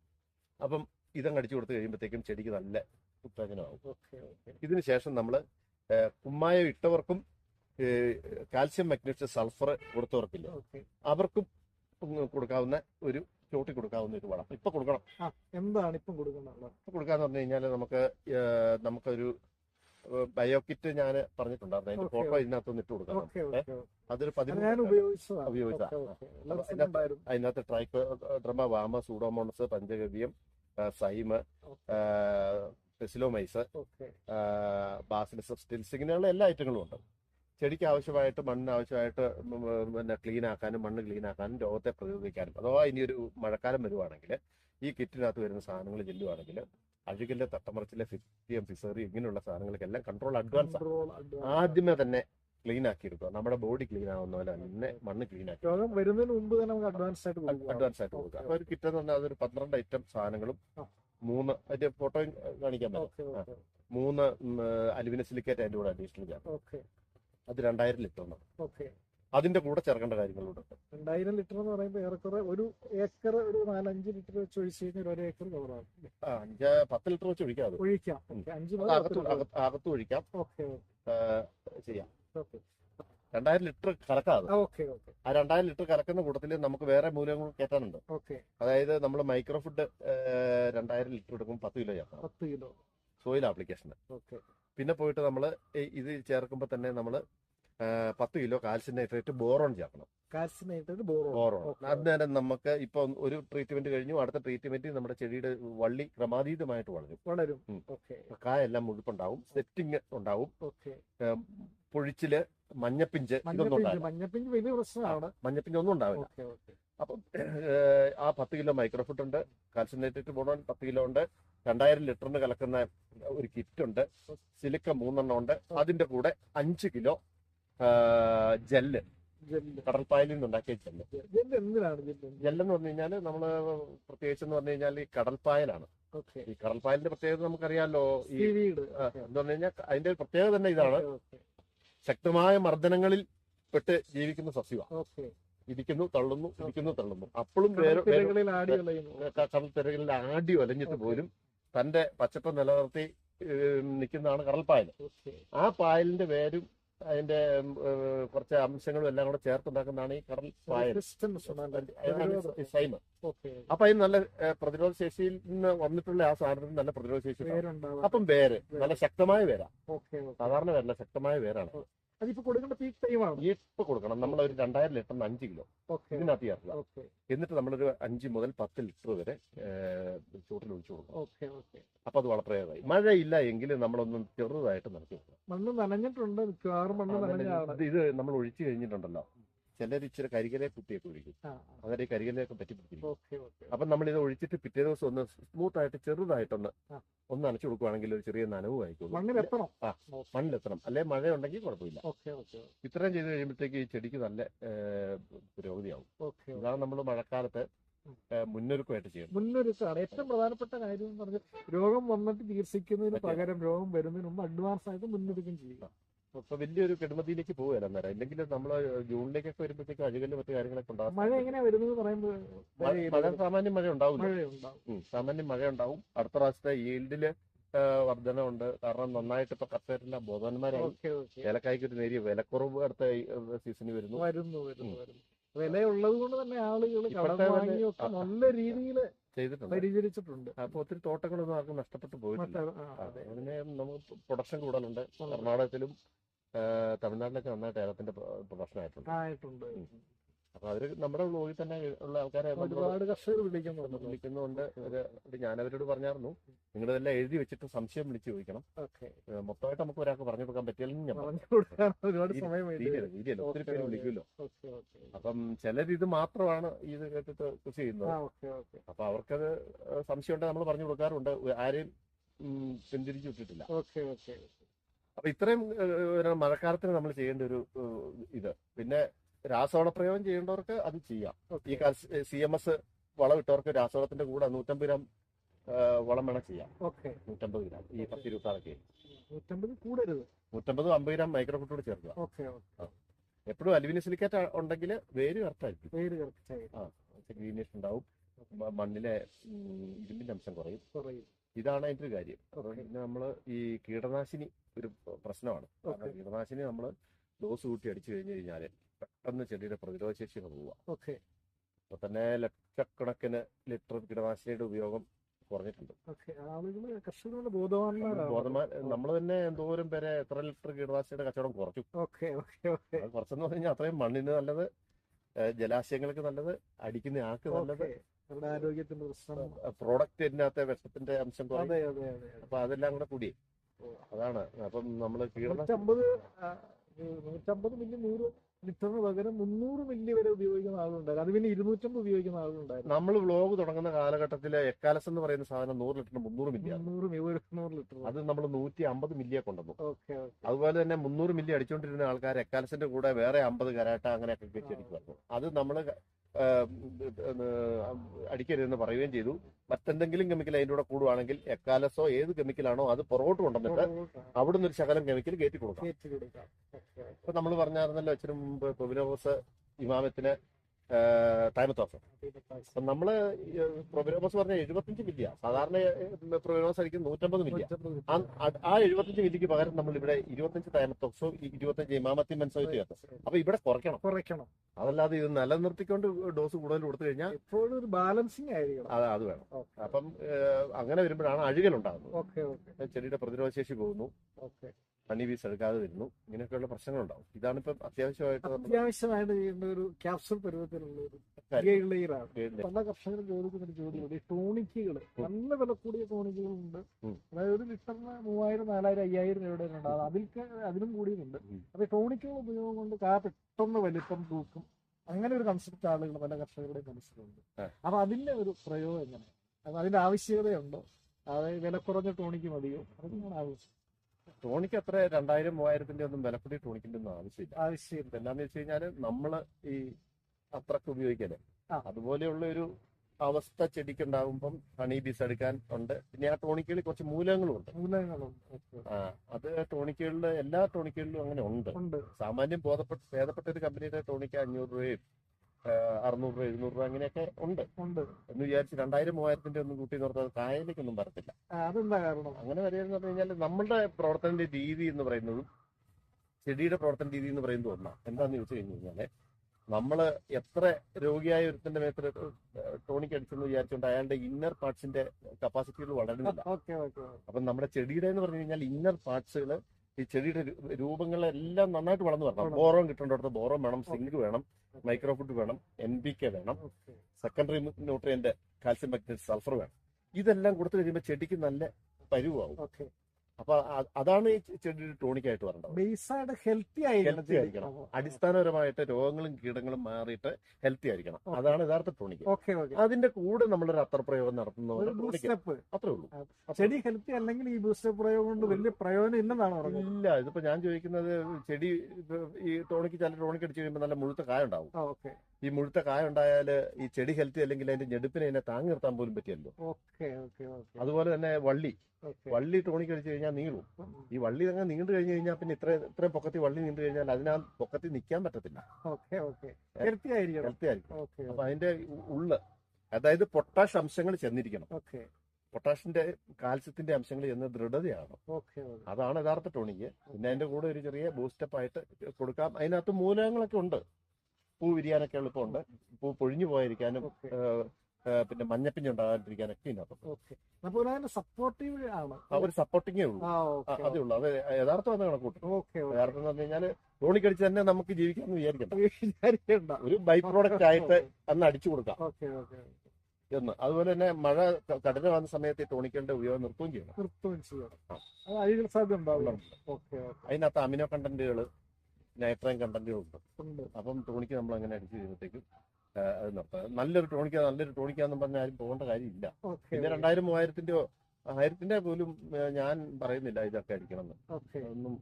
അപ്പം ഇതങ്ങ് അടിച്ചു കൊടുത്തു കഴിയുമ്പോഴത്തേക്കും ചെടിക്ക് നല്ല ഉത്തേജനമാകും. ഇതിനുശേഷം നമ്മൾ കുമ്മായം ഇട്ടവർക്കും കാൽസ്യം മഗ്നീഷ്യം സൾഫർ കൊടുത്തവർക്കില്ല? അവർക്കും കൊടുക്കാവുന്ന ഒരു ചോട്ടി കൊടുക്കാവുന്ന ഒരു വളം. ഇപ്പൊ കൊടുക്കണം. എന്താണ് ഇപ്പം കൊടുക്കുന്നത്? ഇപ്പൊ കൊടുക്കാന്ന് പറഞ്ഞു കഴിഞ്ഞാൽ നമുക്ക് നമുക്കൊരു ബയോകിറ്റ് ഞാൻ പറഞ്ഞിട്ടുണ്ടായിരുന്നു. അതിന്റെ ഫോട്ടോ ഇതിനകത്ത് ഇതിനകത്തൊന്ന് ഇട്ട് കൊടുക്കണം. അതൊരു പതിമൂന്ന് ഉപയോഗിച്ചതാണ്. അതിനകത്ത് ട്രൈക്കോഡ്രമ വാമ സൂഡോമോണസ് പഞ്ചഗവ്യം സൈമ് ഫെസിലോമൈസ് പെസിലോമൈസ് ബാസിലസ് സ്റ്റിൽസ് ഇങ്ങനെയുള്ള എല്ലാ ഐറ്റങ്ങളും ഉണ്ട്. ചെടിക്ക് ആവശ്യമായിട്ട് മണ്ണിന് ആവശ്യമായിട്ട് പിന്നെ ക്ലീൻ ആക്കാനും മണ്ണ് ക്ലീൻ ആക്കാനും രോഗത്തെ പ്രതിരോധിക്കാനും അഥവാ ഇനിയൊരു മഴക്കാലം വരുവാണെങ്കിൽ ഈ കിറ്റിനകത്ത് വരുന്ന സാധനങ്ങൾ ചെല്ലുവാണെങ്കിൽ അഴുകിലെ തട്ടമറച്ചിലെ ഫിറ്റിയം ഫിസറി ഇങ്ങനെയുള്ള സാധനങ്ങൾക്കെല്ലാം കൺട്രോൾ അഡ്വാൻസ് ആദ്യമേ തന്നെ ക്ലീൻ ആക്കി എടുക്കുക. നമ്മുടെ ബോഡി ക്ലീൻ ആവുന്ന പോലെ തന്നെ മണ്ണ് ക്ലീൻ ആക്കി വരുന്നതിന് മുമ്പ് തന്നെ നമുക്ക് അഡ്വാൻസ് ആയിട്ട് അഡ്വാൻസ് ആയിട്ട് കൊടുക്കുക. അപ്പൊ ഒരു കിറ്റ് എന്ന് പറഞ്ഞാൽ അതൊരു പന്ത്രണ്ട് ഐറ്റം സാധനങ്ങളും മൂന്ന് അതിന്റെ ഫോട്ടോയും കാണിക്കാൻ പറ്റും. മൂന്ന് അലുവിന സിലിക്കേറ്റ് അതിന്റെ കൂടെ അഡീഷണൽ ചെയ്യാം. ഓക്കെ. അത് രണ്ടായിരം ലിറ്റർ ഓക്കെ. അതിന്റെ കൂടെ ചേർക്കേണ്ട കാര്യങ്ങളുണ്ട്. രണ്ടായിരം ലിറ്റർ എന്ന് പറയുമ്പോൾ ഏറെക്കുറെ ഒരു ഏക്കർ ഒരു നാലഞ്ച് ലിറ്റർ വെച്ച് ഒഴിച്ച് കഴിഞ്ഞാൽ ഒരു ഏക്കർ കവറാണ് ആകും അഞ്ച് പത്ത് ലിറ്റർ വെച്ച് ഒഴിക്കാം ഒഴിക്കാം. അഞ്ച് അകത്ത് ഒഴിക്കാം. ഓക്കെ ചെയ്യാം. ഓക്കെ. രണ്ടായിരം ലിറ്റർ കലക്കാതെ. Okay okay. ആ രണ്ടായിരം ലിറ്റർ കലക്കുന്ന കൂട്ടത്തിൽ നമുക്ക് വേറെ മൂലകങ്ങൾ കയറ്റാനുണ്ട്. ഓക്കെ. അതായത് നമ്മൾ മൈക്രോ ഫുഡ് രണ്ടായിരം ലിറ്റർ എടുക്കുമ്പോൾ പത്ത് കിലോ ചേർക്കാം പത്ത് കിലോ. സോയിൽ ആപ്ലിക്കേഷന്. ഓക്കെ. പിന്നെ പോയിട്ട് നമ്മൾ ഇത് ചേർക്കുമ്പോൾ തന്നെ നമ്മൾ പത്ത് കിലോ കാൽസ്യം നൈട്രേറ്റ് ബോറോൺ ചേർക്കണം. Calcium nitrate boron. ബോറോൺ. അന്നേരം നമുക്ക് ഇപ്പൊ ഒരു ട്രീറ്റ്മെന്റ് കഴിഞ്ഞു അടുത്ത ട്രീറ്റ്മെന്റ് നമ്മുടെ ചെടിയുടെ വള്ളി ക്രമാതീതമായിട്ട് വളരും. വളരും. കായെല്ലാം മുഴുപ്പുണ്ടാവും സെറ്റിംഗ് ഉണ്ടാവും. പൊഴിച്ചിൽ മഞ്ഞപ്പിഞ്ച് ഇതൊന്നും മഞ്ഞപ്പിഞ്ച് വലിയ പ്രശ്നമാണ്. മഞ്ഞപ്പിഞ്ച് ഒന്നും ഉണ്ടാവില്ല. അപ്പം ആ പത്ത് കിലോ മൈക്രോഫുഡ് ഉണ്ട് കാൽസിനേറ്റഡ് ബോണോൺ പത്ത് കിലോ ഉണ്ട്. രണ്ടായിരം ലിറ്ററിന് കലക്കുന്ന ഒരു കിറ്റ് ഉണ്ട് സിലിക്ക മൂന്നെണ്ണം ഉണ്ട്. അതിന്റെ കൂടെ അഞ്ച് കിലോ ജെല്ല്. കടൽപ്പായലിൽ നിന്നുണ്ടാക്കിയ ജെല്ല്. ജെല്ലെന്ന് പറഞ്ഞു കഴിഞ്ഞാൽ നമ്മൾ പ്രത്യേകിച്ച് എന്ന് പറഞ്ഞു കഴിഞ്ഞാൽ ഈ കടൽപ്പായലാണ്. ഈ കടൽപ്പായലിന്റെ പ്രത്യേകത നമുക്കറിയാലോ ഈ എന്ന് പറഞ്ഞു കഴിഞ്ഞാൽ അതിന്റെ പ്രത്യേകത തന്നെ ഇതാണ്. ശക്തമായ മർദ്ദനങ്ങളിൽ പെട്ട് ജീവിക്കുന്ന സസ്യമാണ് ഓക്കെ ഇരിക്കുന്നു തള്ളുന്നു ഇടിക്കുന്നു തള്ളുന്നു. അപ്പോഴും കടൽത്തിരകളിൽ ആടി ഒലഞ്ഞിട്ട് പോലും തന്റെ പച്ചപ്പ് നിലനിർത്തി നിൽക്കുന്നതാണ് കടൽപ്പായൽ ആ പായലിന്റെ വേരും അതിന്റെ കുറച്ച് അംശങ്ങളും എല്ലാം കൂടെ ചേർത്തുണ്ടാക്കുന്നതാണ് ഈ കടൽ പായൽ. സൈമ. അപ്പൊ അതിന് നല്ല പ്രതിരോധ ശേഷിയിൽ നിന്ന് വന്നിട്ടുള്ള ആ സാധനത്തിന് നല്ല പ്രതിരോധ ശേഷി അപ്പം വേര് നല്ല ശക്തമായ വേരാ. സാധാരണ വേരല്ല ശക്തമായ വേരാണ്. അതിപ്പോ കൊടുക്കേണ്ട പീക്ക് ടൈമാണ് ഇപ്പൊ കൊടുക്കണം. നമ്മൾ ഒരു രണ്ടായിരം ലിറ്ററിന് അഞ്ച് കിലോ. ഇതിനകത്ത് ചേർക്കുക എന്നിട്ട് നമ്മളൊരു അഞ്ച് മുതൽ പത്ത് ലിറ്റർ വരെ ചൂട്ടിൽ ഒഴിച്ചു കൊടുക്കണം അപ്പൊ അത് വളപ്രയോഗമായി മഴയില്ല എങ്കിൽ നമ്മളൊന്ന് ചെറുതായിട്ട് കൊടുക്കണം. മണ്ണ് നനഞ്ഞിട്ടുണ്ട്. മിക്കവാറും മണ്ണ് നനഞ്ഞാണ് ഇത് ഇത് നമ്മൾ ഒഴിച്ചു കഴിഞ്ഞിട്ടുണ്ടല്ലോ. ചിലർ ഇച്ചിരി കരികലെ കുത്തിയൊക്കെ ഒഴിക്കും അങ്ങനെ ഈ പറ്റിപ്പിടിക്കും. അപ്പൊ നമ്മൾ ഇത് ഒഴിച്ചിട്ട് പിറ്റേ ദിവസം ഒന്ന് സ്മൂത്ത് ആയിട്ട് ചെറുതായിട്ടൊന്ന് ഒന്ന് അനച്ചു കൊടുക്കുവാണെങ്കിൽ ഒരു ചെറിയ നനവ് ആയിക്കോളും. മണ്ണിൽ എത്തണം. ആ. മണ്ണിലെത്തണം. അല്ലെ? മഴ ഉണ്ടെങ്കിൽ കുഴപ്പമില്ല ഇത്രയും ചെയ്ത് കഴിയുമ്പോഴത്തേക്ക് ഈ ചെടിക്ക് നല്ല പുരോഗതിയാവും. അതാണ് ഇതാണ് നമ്മൾ മഴക്കാലത്ത് മുന്നൊരുക്കമായിട്ട് ചെയ്യണം മുന്നൊരുക്കാണ്. ഏറ്റവും പ്രധാനപ്പെട്ട കാര്യം എന്ന് പറഞ്ഞാൽ രോഗം വന്നിട്ട് ചികിത്സിക്കുന്നതിന്. പകരം രോഗം വരുന്നതിന് മുമ്പ് അഡ്വാൻസ് ആയിട്ട് മുന്നൊരുക്കം ചെയ്യുക. അപ്പൊ വലിയൊരു കെടുമതിയിലേക്ക് പോവുകയല്ല അന്നേരം. അല്ലെങ്കിൽ നമ്മൾ ജൂണിലേക്കൊക്കെ വരുമ്പോഴത്തേക്ക് അഴുകൽ മറ്റു കാര്യങ്ങളൊക്കെ ഉണ്ടാകും മഴ എങ്ങനെ വരുന്നത് പറയുമ്പോൾ മഴ- സാമാന്യം മഴ ഉണ്ടാവില്ല. മഴയുണ്ടാവും ഉം, സാമാന്യം മഴ ഉണ്ടാവും. അടുത്ത പ്രാവശ്യത്തെ ഈൽഡിൽ വർധനമുണ്ട് കാരണം നന്നായിട്ട് ഇപ്പൊ കർഷകരെല്ലാം ബോധവാന്മാരായി. ഏലക്കായ്ക്ക് ഒരു നേരിയ വിലക്കുറവ് അടുത്ത സീസണിൽ വരുന്നു. വരുന്നു വരുന്നു വിലയുള്ളത് കൊണ്ട് തന്നെ ആളുകൾ കടം വാങ്ങിയൊക്കെ നല്ല രീതിയിൽ ചെയ്തിട്ടുണ്ട്. പരിചരിച്ചിട്ടുണ്ട്. അപ്പൊ ഒത്തിരി തോട്ടങ്ങളൊന്നും ആർക്കും നഷ്ടപ്പെട്ടു പോയിട്ടില്ല. അതിനെ അതെ. അതിന് നമുക്ക് പ്രൊഡക്ഷൻ കൂടുതലുണ്ട്. കർണാടകത്തിലും തമിഴ്നാട്ടിലൊക്കെ നന്നായിട്ട് ഏലത്തിന്റെ പ്രൊഡക്ഷൻ ആയിട്ടുണ്ട്. അപ്പൊ അവർ നമ്മുടെ ബ്ലോഗിൽ തന്നെ ഉള്ള ആൾക്കാരെ ഒരുപാട് കർഷകർ വിളിക്കുന്നുണ്ട്. വിളിക്കുന്നുണ്ട് ഞാൻ അവരോട് പറഞ്ഞായിരുന്നു. നിങ്ങളിതെല്ലാം എഴുതി വെച്ചിട്ട് സംശയം വിളിച്ചു ചോദിക്കണം. മൊത്തമായിട്ട് നമുക്ക് ഒരാൾക്ക് പറഞ്ഞു കൊടുക്കാൻ പറ്റിയാലും ഞാൻ ഒരുപാട് സമയം ഒത്തിരി പേര് വിളിക്കുമല്ലോ അപ്പം ചിലർ ഇത് മാത്രമാണ് ഇത് കേട്ടിട്ട് കൃഷി ചെയ്യുന്നത് അപ്പൊ അവർക്കത് സംശയം ഉണ്ടെങ്കിൽ നമ്മൾ പറഞ്ഞു കൊടുക്കാറുണ്ട്. ആരെയും പിന്തിരിച്ചു വിട്ടിട്ടില്ല. Okay okay. അപ്പൊ ഇത്രയും ഒരു മഴക്കാലത്തിന് നമ്മൾ ചെയ്യേണ്ട ഒരു ഇത്. പിന്നെ രാസവളപ്രയോഗം ചെയ്യേണ്ടവർക്ക് അത് ചെയ്യാം. ഈ സി എം എസ് വളം ഇട്ടവർക്ക് രാസവളത്തിന്റെ കൂടെ നൂറ്റമ്പത് ഗ്രാം വളം വേണം ചെയ്യാം ഓക്കെ. നൂറ്റമ്പത് ഗ്രാം. ഈ പത്ത് ഇരുപത്തി ആറൊക്കെ നൂറ്റമ്പത് കൂടരുത്. നൂറ്റമ്പത് അമ്പത് ഗ്രാം മൈക്രോ മൈക്രോഫുട്ടോട് ചേർക്കുക എപ്പോഴും അലുമിനിയം സിലിക്കേറ്റ് ഉണ്ടെങ്കിൽ വേര് കറക്റ്റായിരിക്കും. പേര് കറക്റ്റ് ഗ്രീനിഷ് ഉണ്ടാവും. മണ്ണിലെ ഇരുമ്പിന്റെ അംശം കുറയും. കുറയും. ഇതാണ് അതിന്റെ ഒരു കാര്യം. പിന്നെ നമ്മൾ ഈ കീടനാശിനി ഒരു പ്രശ്നമാണ്. കാരണം കീടനാശിനി നമ്മൾ ഡോസ് കൂട്ടി അടിച്ചു കഴിഞ്ഞു കഴിഞ്ഞാൽ പെട്ടെന്ന് ചെടിയുടെ പ്രതിരോധ ശേഷി പോവുക. ഓക്കെ. അപ്പൊ തന്നെ ലക്ഷക്കണക്കിന് ലിറ്റർ കീടനാശിനിയുടെ ഉപയോഗം കുറഞ്ഞിട്ടുണ്ട്. നമ്മൾ തന്നെ എന്തോരം പേരെ എത്ര ലിറ്റർ കീടനാശിനിയുടെ കച്ചവടം കുറച്ചു. കുറച്ചെന്ന് പറഞ്ഞു കഴിഞ്ഞാൽ അത്രയും മണ്ണിന് നല്ലത് ജലാശയങ്ങൾക്ക് നല്ലത് അടിക്കുന്ന ആൾക്ക് നല്ലത്. അവരുടെ ആരോഗ്യത്തിന്റെ പ്രശ്നം. പ്രോഡക്റ്റ് പ്രോഡക്റ്റിനകത്തെ വിഷത്തിന്റെ അംശം അതെ അതെ അതെ അപ്പൊ അതെല്ലാം കൂടെ കൂടി. അതാണ്. അപ്പം നമ്മൾ നൂറ്റമ്പത് നൂറ്റമ്പത് മില്ലി നൂറ് ലിറ്ററിന് പകരം മുന്നൂറ് മില്ലി വരെ ഉപയോഗിക്കുന്ന ആളുണ്ടായിരുന്നു. അത് പിന്നെ ഇരുന്നൂറ്റമ്പത് ഉപയോഗിക്കുന്ന ആളുണ്ടായിരുന്നു. നമ്മൾ വ്ലോഗ് തുടങ്ങുന്ന കാലഘട്ടത്തിലെ എക്കാലസ് എന്ന് പറയുന്ന സാധനം നൂറ് ലിറ്ററിന് മുന്നൂറ് മില്ലി മുന്നൂറ് നൂറ് ലിറ്റർ. അത് നമ്മൾ നൂറ്റി അമ്പത് മില്ലിയെ കൊണ്ടുവന്നു അതുപോലെ തന്നെ മുന്നൂറ് മില്ലി അടിച്ചുകൊണ്ടിരുന്ന ആൾക്കാർ എക്കാലസിന്റെ കൂടെ വേറെ അമ്പത് കരാട്ട അങ്ങനെയൊക്കെ വെച്ച് അടിക്കുമായിരുന്നു അത് നമ്മൾ അടിക്കരുതെന്ന് പറയുകയും ചെയ്തു. മറ്റെന്തെങ്കിലും കെമിക്കൽ അതിന്റെ കൂടെ കൂടുവാണെങ്കിൽ എക്കാലസോ ഏത് കെമിക്കലാണോ അത് പുറകോട്ട് കൊണ്ടുവന്നിട്ട് അവിടുന്ന് ഒരു ശകലം കെമിക്കൽ കയറ്റി കൊടുക്കാം. ഇപ്പൊ നമ്മൾ പറഞ്ഞായിരുന്നല്ലോ അച്ഛനും മുമ്പ് പ്രൊബിലോബസ് ഇമാമത്തിന് ടൈമത്തോസം അപ്പൊ നമ്മൾ പ്രൊബിനോമസ് പറഞ്ഞ എഴുപത്തഞ്ച് മില്ലിയ. സാധാരണ പ്രൊബിനോമസ് ആയിരിക്കും നൂറ്റമ്പത് മില്ലിയ. ആ എഴുപത്തഞ്ച് മില്ലിക്ക് പകരം നമ്മൾ ഇവിടെ ഇരുപത്തഞ്ച് ടൈമത്തോക്സോ ഇരുപത്തഞ്ച് ഇമാമത്തി മെൻസോ ചേർത്ത്. അപ്പൊ ഇവിടെ കുറയ്ക്കണം. കുറയ്ക്കണം. അതല്ലാതെ ഇത് നിലനിർത്തിക്കൊണ്ട് ഡോസ് കൂടുതൽ കൊടുത്തു കഴിഞ്ഞാൽ എപ്പോഴും ഒരു ബാലൻസിങ് ആയിരിക്കണം. അതെ അത് വേണം. അപ്പം അങ്ങനെ വരുമ്പോഴാണ് അഴുകൽ ഉണ്ടാകുന്നത് ചെടിയുടെ പ്രതിരോധശേഷി പോകുന്നു. ഓക്കെ. ഹണി ബീസ് എടുക്കാതെ വരുന്നു ഇങ്ങനെയൊക്കെയുള്ള പ്രശ്നങ്ങളുണ്ടാവും. ഇതാണ് ഇപ്പം അത്യാവശ്യമായിട്ട് അത്യാവശ്യമായിട്ട് ചെയ്യേണ്ട ഒരു ക്യാപ്സൂൾ പരുവത്തിലുള്ള ഒരു പല കർഷകർ ചോദിക്കുന്ന ഒരു ചോദ്യമുണ്ട് ഈ ടോണിക്കുകൾ നല്ല വില കൂടിയ ടോണിക്കുകളുണ്ട്. അതായത് ഒരു ലിറ്ററിന് മൂവായിരം നാലായിരം അയ്യായിരം രൂപയുടെ ഉണ്ട് അത് അതിൽ അതിനും കൂടിയുണ്ട്. അപ്പൊ ടോണിക്കുകൾ ഉപയോഗം കൊണ്ട് കാ പെട്ടെന്ന് വലിപ്പം തൂക്കും. അങ്ങനെ ഒരു കൺസെപ്റ്റ് ആളുകൾ പല കർഷകരുടെ മനസ്സിലുണ്ട്. അപ്പൊ അതിന്റെ ഒരു പ്രയോഗം എങ്ങനെ അതിന്റെ ആവശ്യകതയുണ്ടോ? അതായത് വില കുറഞ്ഞ ടോണിക്ക് മതിയോ? അതൊക്കെയാണ് ആവശ്യം ടോണിക്ക് അത്ര രണ്ടായിരം മൂവായിരത്തിന്റെ ഒന്നും വിലപ്പൊടി ടോണിക്കിന്റെ ഒന്നും ആവശ്യമില്ല. ആവശ്യമില്ല എന്താന്ന് വെച്ച് കഴിഞ്ഞാൽ നമ്മൾ ഈ അത്രയ്ക്ക് ഉപയോഗിക്കൽ. അതുപോലെയുള്ള ഒരു അവസ്ഥ ചെടിക്കുണ്ടാകുമ്പം ഹണി ബീസ് എടുക്കാൻ ഉണ്ട്. പിന്നെ ആ ടോണിക്കുകളിൽ കുറച്ച് മൂലകങ്ങളും ഉണ്ട്. മൂലകങ്ങളും ആ അത് ടോണിക്കുകളിൽ എല്ലാ ടോണിക്കുകളിലും അങ്ങനെ ഉണ്ട്. സാമാന്യം ബോധപ്പെട്ട ഭേദപ്പെട്ട ഒരു കമ്പനിയുടെ ടോണിക്ക് അഞ്ഞൂറ് രൂപയും അറുന്നൂറ് രൂപ എഴുന്നൂറ് രൂപ അങ്ങനെയൊക്കെ ഉണ്ട്. ഉണ്ട്. എന്ന് വിചാരിച്ച് രണ്ടായിരം മൂവായിരത്തിന്റെ ഒന്നും കൂട്ടി നിർത്താൻ കായലിലേക്കൊന്നും വരത്തില്ല. അതെന്താ കാരണം? അങ്ങനെ വരികയെന്ന് പറഞ്ഞു കഴിഞ്ഞാൽ നമ്മളുടെ പ്രവർത്തന രീതി എന്ന് പറയുന്നതും ചെടിയുടെ പ്രവർത്തന രീതി എന്ന് പറയുന്നത് ഒന്നാണ് എന്താന്ന് ചോദിച്ചു കഴിഞ്ഞു കഴിഞ്ഞാൽ നമ്മൾ എത്ര രോഗിയായ ഒരുത്തിന്റെ മേത്ര ടോണിക്ക് അടിച്ചെന്ന് വിചാരിച്ചുകൊണ്ട് അയാളുടെ ഇന്നർ പാർട്സിന്റെ കപ്പാസിറ്റികൾ വളരുന്നില്ല. അപ്പൊ നമ്മുടെ ചെടിയുടെ എന്ന് പറഞ്ഞു കഴിഞ്ഞാൽ ഇന്നർ പാർട്സുകൾ ഈ ചെടിയുടെ രൂപങ്ങളെല്ലാം നന്നായിട്ട് വളർന്നു വരണം. ബോറോം കിട്ടേണ്ടടുത്ത് ബോറോം വേണം സിങ്ക് വേണം. മൈക്രോ ഫുഡ് വേണം എൻ ബി കെ വേണം secondary nutrient calcium magnet sulphur വേണം. ഇതെല്ലാം കൊടുത്തു കഴിയുമ്പോൾ ചെടിക്ക് നല്ല പരുവാകും അപ്പൊ അതാണ് ഈ ചെടിയുടെ ടോണിക് ആയിട്ട് വരേണ്ടത് ബേസായിട്ട് ഹെൽത്തി ആയിരിക്കണം. ഹെൽത്തി ആയിരിക്കണം. അടിസ്ഥാനപരമായിട്ട് രോഗങ്ങളും കീടങ്ങളും മാറിയിട്ട് ഹെൽത്തി ആയിരിക്കണം. അതാണ് യഥാർത്ഥ ടോണിക് ഓക്കെ ഓക്കെ. അതിന്റെ കൂടെ നമ്മളൊരു അത്രപ്രയോഗം പ്രയോഗം നടത്തുന്ന അത്രേ ഉള്ളൂ. ചെടി ഹെൽത്തി അല്ലെങ്കിൽ ഈ ബൂസ്റ്റർ പ്രയോഗം കൊണ്ട് വലിയ പ്രയോജനം ഇല്ലെന്നാണ് പറഞ്ഞത്. ഇല്ല ഇതിപ്പോ ഞാൻ ചോദിക്കുന്നത് ചെടി ഈ ടോണിക്ക് ചില ടോണിക്ക് അടിച്ചു കഴിയുമ്പോൾ നല്ല മുഴുത്ത കായ ഉണ്ടാവും. ഓക്കെ. ഈ മുഴുത്ത കായ ഉണ്ടായാൽ ഈ ചെടി ഹെൽത്തി അല്ലെങ്കിൽ അതിന്റെ ഞെടുപ്പിനെ അതിനെ താങ്ങി നിർത്താൻ പോലും പറ്റിയല്ലോ. അതുപോലെ തന്നെ വള്ളി. വള്ളി ടോണിക്ക് അടിച്ചു കഴിഞ്ഞാൽ നീളും. ഈ വള്ളി അങ്ങനെ നീണ്ടു കഴിഞ്ഞു കഴിഞ്ഞാൽ പിന്നെ ഇത്ര ഇത്രയും പൊക്കത്തി വള്ളി നീണ്ടു കഴിഞ്ഞാൽ അതിനാ പൊക്കത്തി നിൽക്കാൻ പറ്റത്തില്ല. ഹെൽത്തി ആയിരിക്കും അപ്പൊ അതിന്റെ ഉള്ള് അതായത് പൊട്ടാഷ് അംശങ്ങൾ ചെന്നിരിക്കണം. പൊട്ടാഷിന്റെ കാൽസ്യത്തിന്റെ അംശങ്ങൾ ചെന്ന് ദൃഢതയാണ് അതാണ് യഥാർത്ഥ ടോണിക്ക് പിന്നെ അതിന്റെ കൂടെ ഒരു ചെറിയ ബൂസ്റ്റപ്പ് ആയിട്ട് കൊടുക്കാം. അതിനകത്ത് മൂലകങ്ങളൊക്കെ ഉണ്ട്. പൂ വിരിയാനൊക്കെ എളുപ്പമുണ്ട്. പൂ പൊഴിഞ്ഞു പോയിരിക്കാനും പിന്നെ മഞ്ഞപ്പിഞ്ഞ് ഉണ്ടാകാതിരിക്കാനൊക്കെ അതിന്റെ സപ്പോർട്ടീവ് ആണ്. ഒരു സപ്പോർട്ടിങ്ങേ ഉള്ളൂ. അതേ ഉള്ളൂ. അത് യഥാർത്ഥം എന്ന് കണക്കൂട്ടും യഥാർത്ഥം എന്ന് പറഞ്ഞു കഴിഞ്ഞാൽ തോണിക്കടിച്ച് തന്നെ നമുക്ക് ജീവിക്കാമെന്ന് വിചാരിക്കണ്ട. ഒരു ബൈ പ്രോഡക്റ്റ് ആയിട്ട് അന്ന് അടിച്ചു കൊടുക്കാം. എന്ന്. അതുപോലെ തന്നെ മഴ ക- വന്ന സമയത്ത് തോണിക്കേണ്ട ഉപയോഗം നിർത്തുകയും ചെയ്യണം. നിർത്തുകയും ചെയ്യണം. അതിനകത്ത് അമിനോ കണ്ടന്റുകൾ നൈട്രൈൻ ഉണ്ട്. അപ്പം ടോണിക്ക് നമ്മൾ അങ്ങനെ അടിച്ചു കഴിയുമ്പോഴത്തേക്കും അത് നിർത്താം. നല്ലൊരു ടോണിക്ക നല്ലൊരു ടോണിക്കാന്ന് പറഞ്ഞാൽ ആരും പോകേണ്ട കാര്യമില്ല. പിന്നെ രണ്ടായിരം മൂവായിരത്തിന്റെയോ ആയിരത്തിന്റെ പോലും ഞാൻ പറയുന്നില്ല ഇതൊക്കെ അടിക്കണം എന്ന് ഒന്നും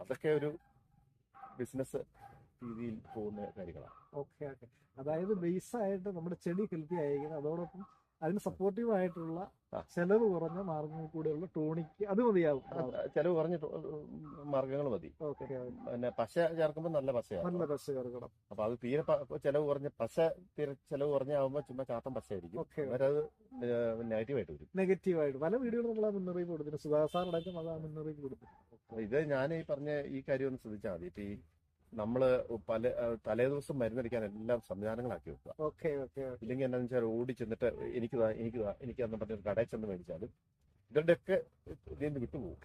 അതൊക്കെ ഒരു ബിസിനസ് രീതിയിൽ പോകുന്ന കാര്യങ്ങളാണ്. Okay okay. അതായത് ബേസ് ആയിട്ട് നമ്മുടെ ചെടി ഹെൽത്തി ആയിരിക്കണം. അതോടൊപ്പം അതിന് സപ്പോർട്ടീവ് ആയിട്ടുള്ള. ചെലവ് കുറഞ്ഞ മാർഗങ്ങൾ കൂടെയുള്ള ടോണിക്ക് അത് മതിയാവും. ചെലവ് കുറഞ്ഞ മാർഗങ്ങൾ മതി. പിന്നെ പശ ചേർക്കുമ്പോൾ നല്ല പശയാണ് നല്ല പശ ചേർക്കണം. അപ്പൊ അത് തീരെ ചെലവ് കുറഞ്ഞ പശ തീരെ ചെലവ് കുറഞ്ഞാകുമ്പോൾ ചുമ്മാ ചാത്തൻ പശയായിരിക്കും. അവരത് നെഗറ്റീവായിട്ട് വരും. നെഗറ്റീവായിട്ട് പല വീഡിയോകളും നമ്മൾ ആ മുന്നറിയിപ്പ് കൊടുത്തിട്ടുണ്ട്. സുധാസാറടക്കം അത് ആ മുന്നറിയിപ്പ് കൊടുത്തിട്ടുണ്ട്. ഇത് ഞാൻ ഈ പറഞ്ഞ ഈ കാര്യം ഒന്ന് ശ്രദ്ധിച്ചാൽ മതി. ഇപ്പൊ ഈ നമ്മൾ പല തലേ ദിവസം മരുന്നടിക്കാൻ എല്ലാം സംവിധാനങ്ങളാക്കി വെക്കുക. ഓക്കെ ഓക്കെ ഇല്ലെങ്കിൽ എന്താണെന്ന് വെച്ചാൽ ഓടി ചെന്നിട്ട് എനിക്ക് എനിക്ക് എനിക്ക് എന്ന് പറഞ്ഞ കടയിൽ ചെന്ന് മേടിച്ചാലും ഇവരുടെയൊക്കെ ഇതിൽ നിന്ന് വിട്ടുപോകും.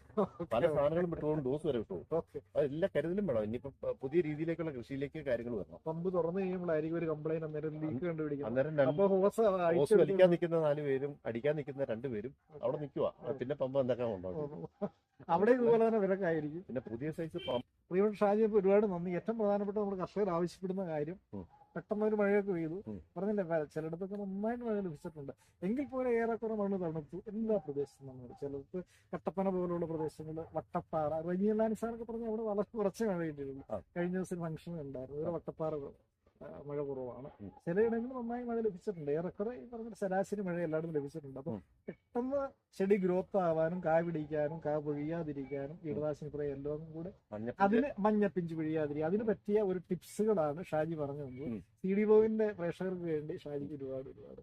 പല സാധനങ്ങളും വിട്ടുപോകും ഡോസ് വരെ വിട്ടുപോകും. അതെല്ലാം കരുതലും വേണം. ഇനിയിപ്പോ പുതിയ രീതിയിലേക്കുള്ള കൃഷിയിലേക്ക് കാര്യങ്ങൾ വരണം. പമ്പ് തുറന്നു കഴിയുമ്പോഴായിരിക്കും ഒരു കംപ്ലൈന്റ് അന്നേരം ലീക്ക് കണ്ടുപിടിക്കും അന്നേരം ഹോസ് വലിക്കാൻ നിൽക്കുന്ന നാല് പേരും അടിക്കാൻ നിൽക്കുന്ന രണ്ടുപേരും അവിടെ നിൽക്കുക പിന്നെ പമ്പ് എന്തൊക്കെ ഉണ്ടാവും അവിടെ ഇതുപോലെ തന്നെ വിലക്കായിരിക്കും. പിന്നെ പുതിയ സൈസ് പ്രിയപ്പെട്ട ഷാജി ഒരുപാട് നന്ദി. ഏറ്റവും പ്രധാനപ്പെട്ട നമ്മൾ കർഷകർ ആവശ്യപ്പെടുന്ന കാര്യം. പെട്ടെന്ന് ഒരു മഴയൊക്കെ പെയ്തു. പറഞ്ഞില്ലേ ചിലയിടത്തൊക്കെ നന്നായിട്ട് മഴ ലഭിച്ചിട്ടുണ്ട്. എങ്കിൽ പോലെ ഏറെക്കുറെ മണ്ണ് തണുത്തു. എല്ലാ പ്രദേശത്തും നമ്മൾ ചിലർക്ക് കട്ടപ്പന പോലുള്ള പ്രദേശങ്ങൾ വട്ടപ്പാറ റജിയലാൻസാനൊക്കെ പറഞ്ഞാൽ അവിടെ വളരെ കുറച്ച് മഴ കിട്ടിയുള്ളൂ കഴിഞ്ഞ ദിവസം ഫംഗ്ഷൻ ഉണ്ടായിരുന്നു. ഇവിടെ വട്ടപ്പാറ മഴ കുറവാണ്. ചിലയിടങ്ങളിൽ നന്നായി മഴ ലഭിച്ചിട്ടുണ്ട് ഏറെക്കുറെ പറഞ്ഞ ശരാശരി മഴ എല്ലായിടത്തും ലഭിച്ചിട്ടുണ്ട് അപ്പം. പെട്ടെന്ന് ചെടി ഗ്രോത്ത് ആവാനും കാ പിടിക്കാനും കാ പൊഴിയാതിരിക്കാനും കീടനാശിനി സ്പ്രേ എല്ലാം കൂടെ അതിന് മഞ്ഞപ്പിഞ്ച് പിഴിയാതിരിക്കുക അതിന് പറ്റിയ ഒരു ടിപ്സുകളാണ് ഷാജി പറഞ്ഞു തന്നത്. സി ഡി ബോവിന്റെ പ്രേക്ഷകർക്ക് വേണ്ടി ഷാജിക്ക് ഒരുപാട് ഒരുപാട്.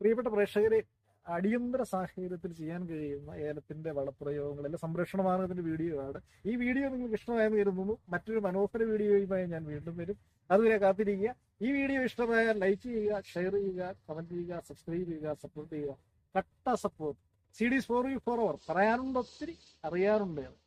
പ്രിയപ്പെട്ട പ്രേക്ഷകരെ അടിയന്തര സാഹചര്യത്തിൽ ചെയ്യാൻ കഴിയുന്ന ഏലത്തിന്റെ വളപ്രയോഗങ്ങളിലെ സംരക്ഷണ മാർഗത്തിന്റെ വീഡിയോ ആണ്. ഈ വീഡിയോ നിങ്ങൾക്ക് ഇഷ്ടമായെന്ന് കരുതുന്നു. മറ്റൊരു മനോഹര വീഡിയോയുമായി ഞാൻ വീണ്ടും വരും. അതുവരെ കാത്തിരിക്കുക. ഈ വീഡിയോ ഇഷ്ടമായാൽ ലൈക്ക് ചെയ്യുക ഷെയർ ചെയ്യുക കമന്റ് ചെയ്യുക സബ്സ്ക്രൈബ് ചെയ്യുക സപ്പോർട്ട് ചെയ്യുക. കട്ട support C D for you for hour പറയാനുണ്ട് ഒത്തിരി അറിയാറുണ്ട്.